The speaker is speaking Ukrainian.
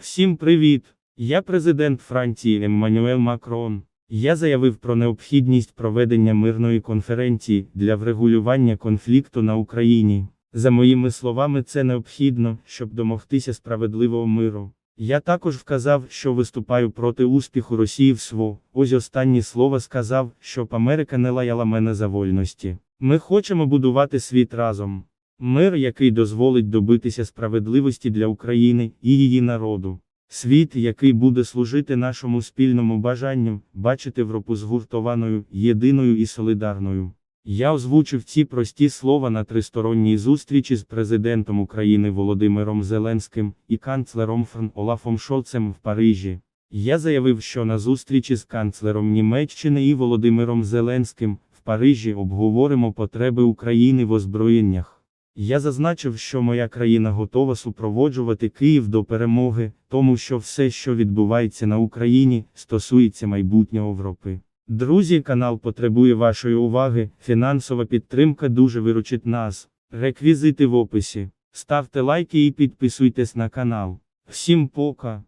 Всім привіт! Я президент Франції Еммануел Макрон. Я заявив про необхідність проведення мирної конференції для врегулювання конфлікту на Україні. За моїми словами, це необхідно, щоб домогтися справедливого миру. Я також вказав, що виступаю проти успіху Росії в СВО. Ось останні слова сказав, щоб Америка не лаяла мене за вольності. Ми хочемо будувати світ разом. Мир, який дозволить добитися справедливості для України і її народу. Світ, який буде служити нашому спільному бажанню, бачити Європу згуртованою, єдиною і солідарною. Я озвучив ці прості слова на тристоронній зустрічі з президентом України Володимиром Зеленським і канцлером ФРН Олафом Шольцем в Парижі. Я заявив, що на зустрічі з канцлером Німеччини і Володимиром Зеленським в Парижі обговоримо потреби України в озброєннях. Я зазначив, що моя країна готова супроводжувати Київ до перемоги, тому що все, що відбувається на Україні, стосується майбутнього Європи. Друзі, канал потребує вашої уваги, фінансова підтримка дуже виручить нас. Реквізити в описі. Ставте лайки і підписуйтесь на канал. Всім пока!